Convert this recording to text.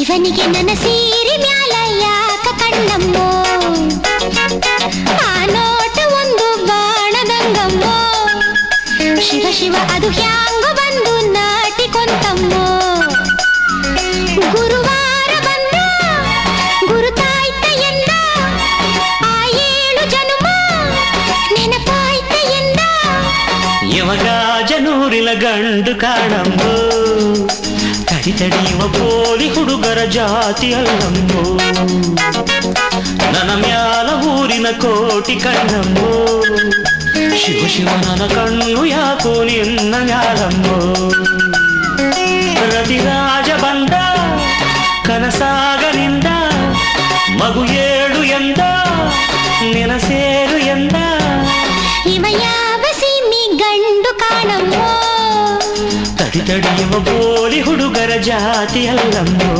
ಶಿವನಿಗೆ ನನ್ನ ಸೀರೆ ಮ್ಯಾಲ ಯಾಕ ಕಣ್ಣಮ್ಮೋ ಆ ನೋಟ ಒಂದು ಬಾಣದಂಗಮ್ಮೋ ಶಿವ ಶಿವ ಅದು ಹ್ಯಾಂಗ ಬಂದು ನಾಟಿಕೊಂತಮ್ಮೋ ಗುರುವಾರ ಬಂದ ಗುರುತಾಯ್ತ ಎಂದ ಆ ಏಳು ಜನುಮ ನೆನಪಾಯ್ತ ಎಂದ ಯಮಗಾಜನೂರಿನ ಗಂಡು ಕಾಣಂಬೋ ತಡಿ ತಡಿಯುವ ಪೋಲಿ ಹುಡುಗರ ಜಾತಿ ಅಲ್ಲಂಬೋ ನನ್ನ ಮ್ಯಾಲ ಊರಿನ ಕೋಟಿ ಕಣ್ಣಂಬೋ ಶಿವ ಶಿವ ನನ್ನ ಕಣ್ಣು ಯಾಕೋ ನಿನ್ನ ಮ್ಯಾಲಂಬೋ ರತಿರಾಜ ಬಂದ ಕನಸಾಗನಿಂದ ಮಗು ನುಡಿಯುವ ಬೋಲಿ ಹುಡುಗರ ಜಾತಿ ಅಲ್ಲಮ್ಮೋ